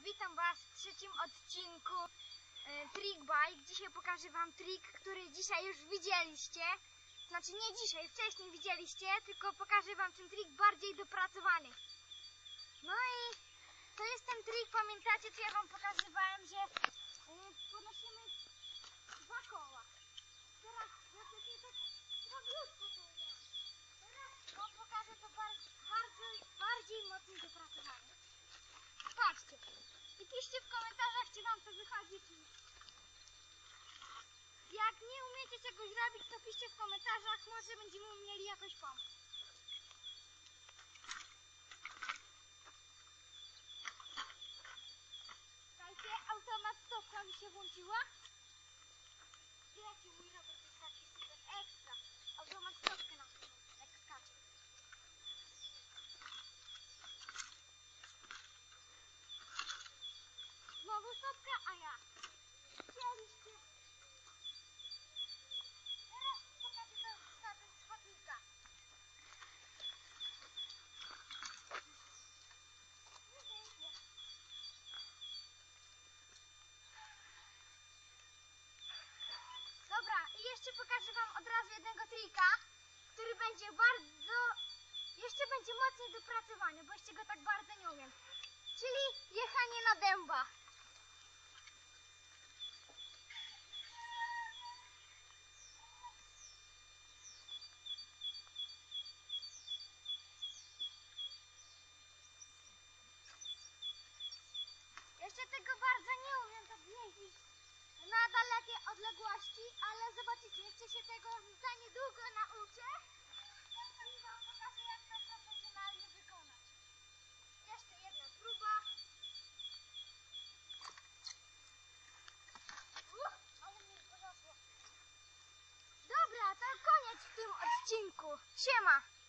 Witam was w trzecim odcinku e, Trick Bike. Dzisiaj pokażę wam trik, który dzisiaj już widzieliście. Znaczy nie dzisiaj, wcześniej widzieliście, tylko pokażę wam ten trik bardziej dopracowany. No i to jest ten trik, pamiętacie, co ja wam pokazywałem, że e, podnosimy dwa koła. Teraz ja takie tak słabiutko to nie. Teraz wam pokażę to bar- bardzo, bardziej mocniej dopracowane. Patrzcie. I piszcie w komentarzach, czy wam to wychodzi, czy nie. Jak nie umiecie czegoś robić, to piszcie w komentarzach, może będziemy umieli jakoś pomóc. Słuchajcie, automat stopka mi się włączyła. Wiecie, mój robot jest taki super ekstra. Automat stopkę na tym, jak skacze. Stopka, a ja. Chcieliście. Teraz pokażę to status chodnika. Dobra, i jeszcze pokażę wam od razu jednego trika, który będzie bardzo, jeszcze będzie mocniej dopracowany, bo jeszcze go tak bardzo nie umiem. Czyli jechanie na dęba. Jeszcze tego bardzo nie umiem tak jeździć na dalekie odległości, ale zobaczycie, jeszcze się tego za niedługo nauczę i wam pokażę jak to profesjonalnie wykonać. Jeszcze jedna próba. Uch, ale mnie podniosło. Dobra, to koniec w tym odcinku. Siema!